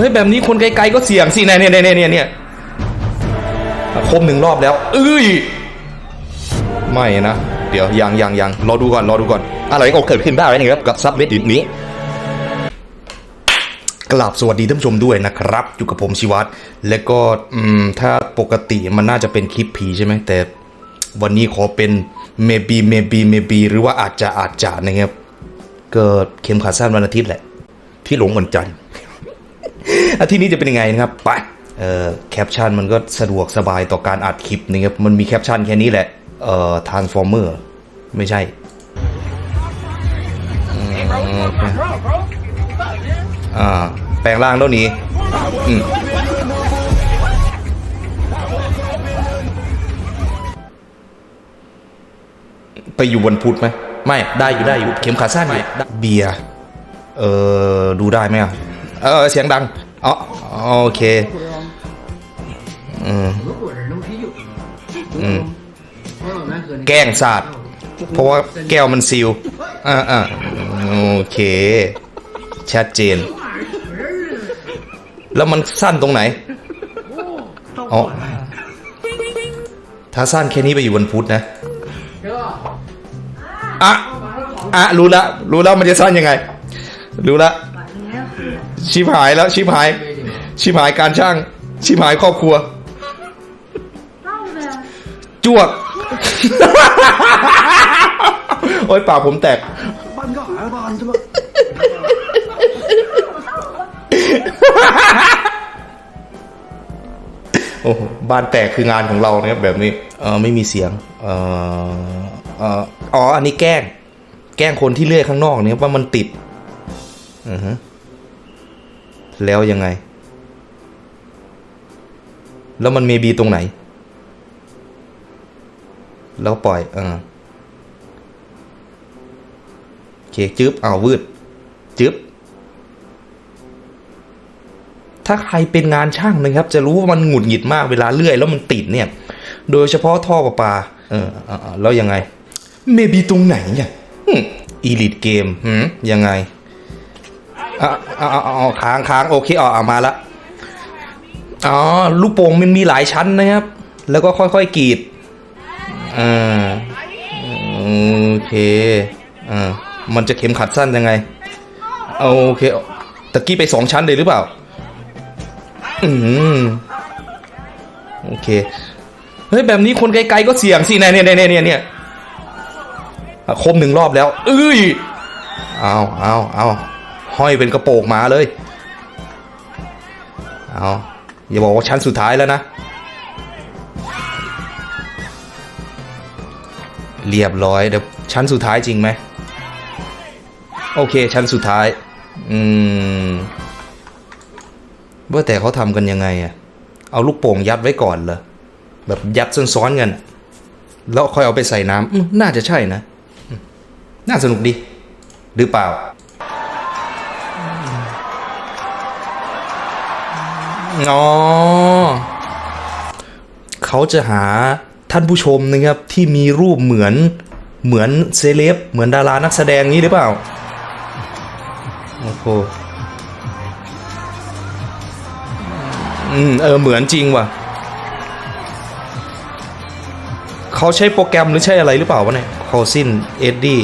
เฮ้ยแบบนี้คนไกลๆก็เสี่ยงสิเนี่ยเนี่ยเนี่ยเนี่ยเนี่ยคมหนึ่งรอบแล้วเอ้ยไม่นะ เดี๋ยวยังยังยังรอดูก่อนรอดูก่อนอะไรก็เกิดขึ้นได้นะครับกับซับเวดิตนี้กราบสวัสดีท่านผู้ชมด้วยนะครับ อยู่กับผมชิวัตรและก็อืมถ้าปกติมันน่าจะเป็นคลิปผีใช่ไหมแต่ วันนี้ขอเป็น maybe maybe maybe หรือว่าอาจจะอาจจะนะครับเกิดเข็มขาสั้นวันอาทิตย์แหละ ที่หลงวันจันทร์ อาทิตย์นี้จะเป็นยังไงนะครับไปเอ่อแคปชั่นมันก็สะดวกสบายต่อการอัดคลิปนะครับมันมีแคปชั่นแค่นี้แหละเอ่อ transformer ไม่ใช่อ่าแปลงร่างแล้วหนี้อืมไปอยู่บนพุธไหมไม่ได้อยู่ได้อยู่เข็มขาสั้นอยู่เบียร์เออดูได้ไหมอะ เออเสียงดังอ๋อโอเคอืมแกล้งสาดเพราะว่าแก้วมันซิลอ่าอ่าโอเค ชัดเจน แล้วมันสั้นตรงไหนอ๋อถ้าสั้นแค่นี้ไปอยู่บนพุทธนะอะอะรู้ละ รู้แล้วมันจะสั้นยังไง รู้ละ ชิบหายแล้วชิบหาย ชิบหายการช่าง ชิบหายครอบครัว จวกโอ้ยปากผมแตกบ้านโอ้บ้านแตกคืองานของเราเนะคยแบบนี้เออไม่มีเสียงเออเอออ๋ออันนี้แกล้ง แกล้งคนที่เลื่อยข้างนอกเนี่ยว่ามันติดอือฮะ แล้วยังไง แล้วมันเมบีตรงไหน แล้วปล่อยเออโอเคจึ๊บเอาวืดจึ๊บถ้าใครเป็นงานช่างนะครับ จะรู้ว่ามันหงุดหงิดมากเวลาเลื่อย แล้วมันติดเนี่ย โดยเฉพาะท่อประปา เออเออเออแล้วยังไง เมบีตรงไหนเนี่ยอีลิทเกมหืมยังไง อะอะอะอะค้างค้างโอเคอ๋อเอามาละอ๋อลูกโป่งมันมีหลายชั้นนะครับ แล้วก็ค่อยๆกรีดอ่าโอเคอ่ามันจะเข็มขัดสั้นยังไงโอเคตะกี้ไปสองชั้นเลยหรือเปล่าอืมโอเคเฮ้ยแบบนี้คนไกลๆก็เสี่ยงสิเนี่ยเนี่ยเนี่ยเนี่ยเนี่ยอะคมหนึ่งรอบแล้วเอ้ยเอาเอาเอา ห้อยเป็นกระโปรงมาเลย เอาอย่าบอกว่าชั้นสุดท้ายแล้วนะ เรียบร้อยเดี๋ยวชั้นสุดท้ายจริงไหม โอเค ชั้นสุดท้าย อืมว่าแต่เขาทำกันยังไงอะเอาลูกโป่งยัดไว้ก่อนเหรอ แบบยัดซ้อนๆกัน แล้วค่อยเอาไปใส่น้ำน่าจะใช่นะ น่าสนุกดี หรือเปล่า อ๋อเขาจะหาท่านผู้ชมนะครับที่มีรูปเหมือนเหมือนเซเลบเหมือนดารานักแสดงนี้หรือเปล่า โอ้โหอืมเออเหมือนจริงว่ะเขาใช้โปรแกรมหรือใช้อะไรหรือเปล่าวะเนี่ยคอซินเอ็ดดี้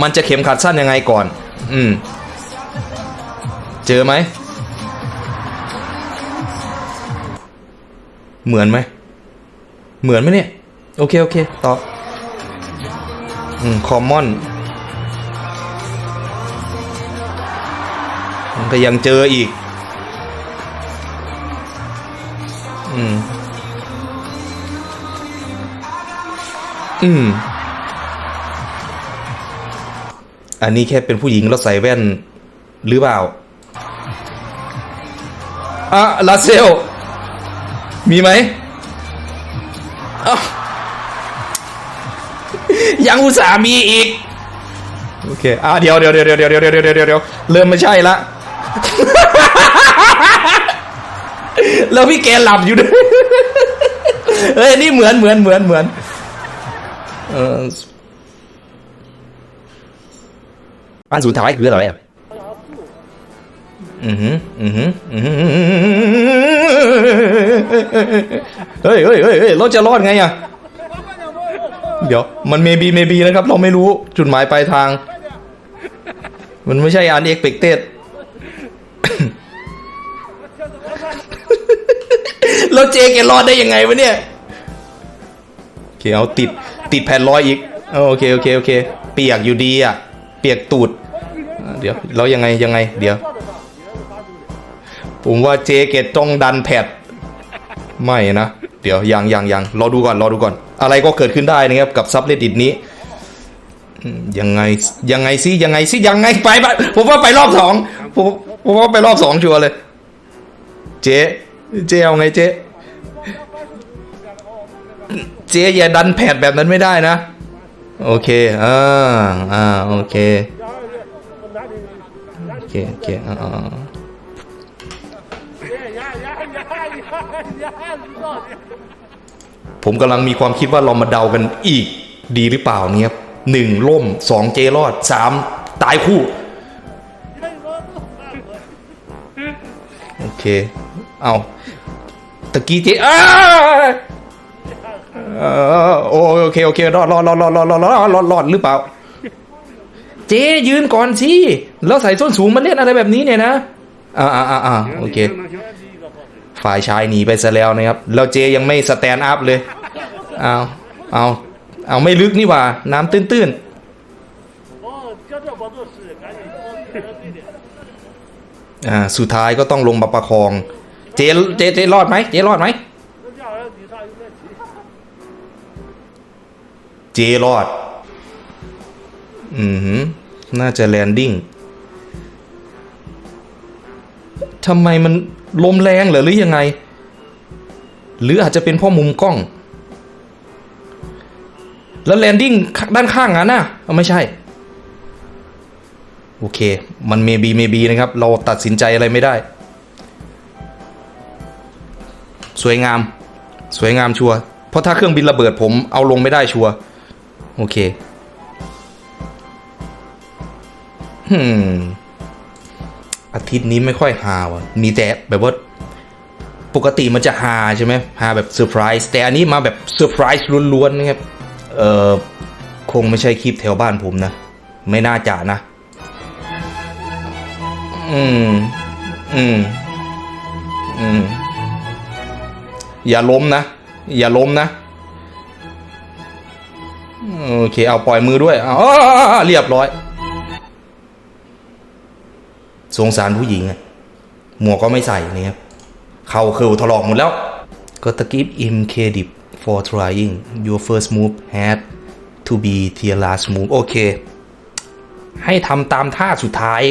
มันจะเข็มขัดสั้นยังไงก่อน อืม เจอไหม เหมือนไหม เหมือนไหมเนี่ย โอเค โอเค ต่อ อืม คอมมอนก็ยังเจออีก อืม อืม อันนี้แค่เป็นผู้หญิงแล้วใส่แว่นหรือเปล่า อะลาเซล มีไหมอ้าวยังอุตส่ามีอีก โอเค อะเดี๋ยวเดี๋ยวเดี๋ยวเดี๋ยวเดี๋ยวเดี๋ยวเดี๋ยวเดี๋ยวเริ่มไม่ใช่ละ แล้วพี่แกหลับอยู่ด้วย เฮ้ย นี่เหมือนเหมือนเหมือนเหมือนเอออันสุดท้ายคืออะไรอะ อือหืออือหืออือหือเฮ้ยเฮ้ยเฮ้ยเราจะรอดไงอะ เดี๋ยว มันเมบีเมบีนะครับ เราไม่รู้จุดหมายปลายทาง มันไม่ใช่อันเอ็กเ t กเตแล้วเจแกรอดได้ยังไงวะเนี่ยโอเคเอาติดติดแผ่นร้อยอีกโอเคโอเคโอเค เปียกอยู่ดีอะ เปียกตูด เดี๋ยวแล้วยังไงยังไง เดี๋ยว ผมว่าเจเกตต้องดันแพดไม่นะ เดี๋ยวยังยังยังรอดูก่อนรอดูก่อน อะไรก็เกิดขึ้นได้นะครับกับซับเลดิตนี้ยังไงยังไงสิยังไงสิยังไงไปไปผมว่าไปรอบสองผมผมว่าไปรอบสองชัวร์เลย เจ๊เจ๊เอาไงเจ๊เจ๊อย่าดันแผดแบบนั้นไม่ได้นะ โอเคอ่าอ่าโอเคโอเคโอเคอ่า ผมกำลังมีความคิดว่าเรามาเดากันอีกดีหรือเปล่าเนี่ยหนึ่งล่มสองเจรอดสามตายคู่ โอเค เอาตะกี้เจอ้าโอเคโอเครอดรอดรอดรอดรอดรอดรอดรอดหรือเปล่า เจยืนก่อนสิแล้วใส่ส้นสูงมาเล่นอะไรแบบนี้เนี่ยนะ อ่าอ่าอ่าอ่าโอเค ฝ่ายชายหนีไปซะแล้วนะครับแล้วเจยังไม่สแตนด์อัพเลย เอาเอาเอาไม่ลึกนี่หว่า น้ำตื้นๆอ่าสุดท้ายก็ต้องลงมาประคอง เจเจเจรอดไหมเจรอดไหมเจรอด อืมหือน่าจะแลนดิ้ง ทำไมมันลมแรงเหรอหรือยังไง หรืออาจจะเป็นเพ่อมุมกล้อง แล้วแลนดิ้งด้านข้างอะนะไม่ใช่ โอเค มันเมบีเมบีนะครับ เราตัดสินใจอะไรไม่ได้ สวยงาม สวยงามชัวเพราะถ้าเครื่องบินระเบิดผมเอาลงไม่ได้ชัวโอเคฮึม อาทิตย์นี้ไม่ค่อยฮาว่ะ มีแต่แบบว่าปกติมันจะฮาใช่ไหมฮาแบบเซอร์ไพรส์แต่อันนี้มาแบบเซอร์ไพรส์ล้วนๆนะครับ เออคงไม่ใช่คลิปแถวบ้านผมนะ ไม่น่าจะนะ อืม อืม อืม อย่าล้มนะ อย่าล้มนะ โอเค เอาปล่อยมือด้วย เอาอ้าเรียบร้อย สงสารผู้หญิงอะหมวกก็ไม่ใส่นะครับเข่าคิวถลอกหมดแล้วก็ตะกิฟ im credit for trying your first move had to be your last move โอเค ให้ทำตามท่าสุดท้าย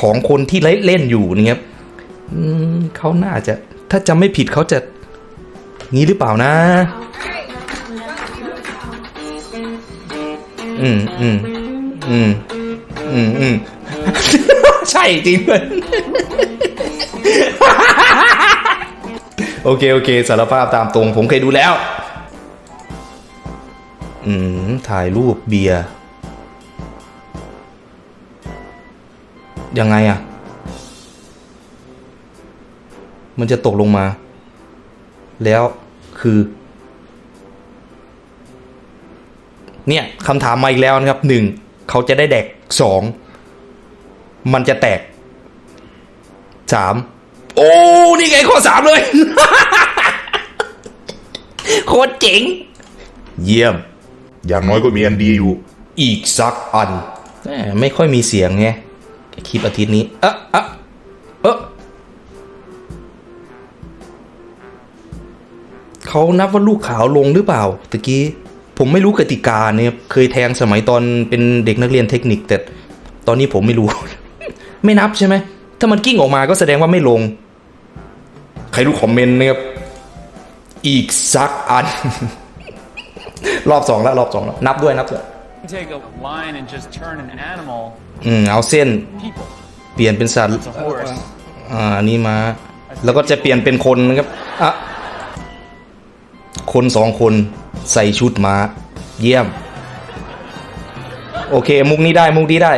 ของคนที่เล่นอยู่นะครับเขาน่าจะถ้าจำไม่ผิดเขาจะงี้หรือเปล่านะ อืมอืมอืมอืมอืม ใช่จริงเลยโอเค โอเค สารภาพตามตรง ผมเคยดูแล้ว อืม ถ่ายรูปเบียร์ยังไงอะมันจะตกลงมา แล้วคือ เนี่ยคำถามมาอีกแล้วนะครับหนึ่งเขาจะได้แดกสอง มันจะแตกสามโอ้ นี่ไงข้อสามเลย โคตรเจ๋ง เยี่ยม อย่างน้อยก็มีอันดีอยู่ อีกสักอันแหมไม่ค่อยมีเสียงไงคลิปอาทิตย์นี้ เอะเอะเอะเขานับว่าลูกขาวลงหรือเปล่าตะกี้ ผมไม่รู้กติกาเนี่ย เคยแทงสมัยตอนเป็นเด็กนักเรียนเทคนิคแต่ตอนนี้ผมไม่รู้ ไม่นับใช่ไหม ถ้ามันกิ้งออกมาก็แสดงว่าไม่ลง ใครรู้คอมเมนต์นะครับ อีกสักอัน รอบสองแล้วรอบสองแล้ว นับด้วยนับด้วย take a line and just turn an animal อืมเอาเส้น people เปลี่ยนเป็นสัตว์ it's a horse อ่าอันนี่มา แล้วก็จะเปลี่ยนเป็นคนนะครับอะคนสองคนใส่ชุดมาเยี่ยม โอเค มุกนี้ได้ มุกนี้ได้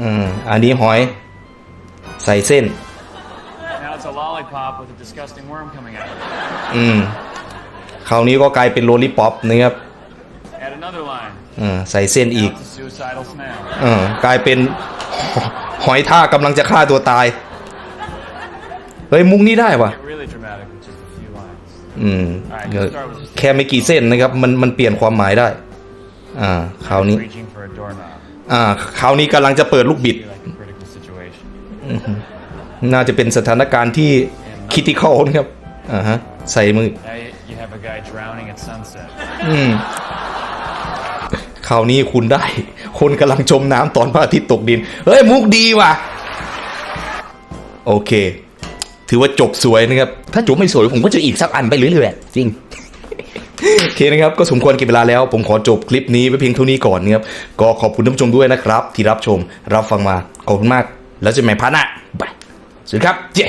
อืมอันนี้หอย ใส่เส้น Now it's a lollipop with a disgusting worm coming out. of it. อืมคราวนี้ก็กลายเป็นโลลิปอปนะครับ Add another line. อืมใส่เส้นอีก Now it's a suicidal snail. เออกลายเป็นหอยท่ากำลังจะฆ่าตัวตาย เฮ้ย มุกนี้ได้ปะ Get really dramatic with just a few lines. อืมเออแค่ไม่กี่เส้นนะครับ มันมันเปลี่ยนความหมายได้ อ่า คราวนี้ Reaching for a doorknob. อ่าคราวนี้กำลังจะเปิดลูกบิด น่าจะเป็นสถานการณ์ที่คิติคอลนะครับ อ่าฮะ ใส่มืออืมคราวนี้คุณได้ คนกำลังจมน้ำตอนพระอาทิตย์ตกดิน เฮ้ย มุกดีว่ะ โอเค ถือว่าจบสวยนะครับ ถ้าจบไม่สวยผมก็จะอีกสักอันไปเรื่อยๆจริง โอเคนะครับ ก็สมควรเก็บเวลาแล้ว ผมขอจบคลิปนี้ไว้เพียงเท่านี้ก่อนนะครับ ก็ขอบคุณท่านผู้ชมด้วยนะครับ ที่รับชมรับฟังมา ขอบคุณมาก แล้วเจอกันใหม่พาร์ทหน้าบายสวัสดีครับเจ๊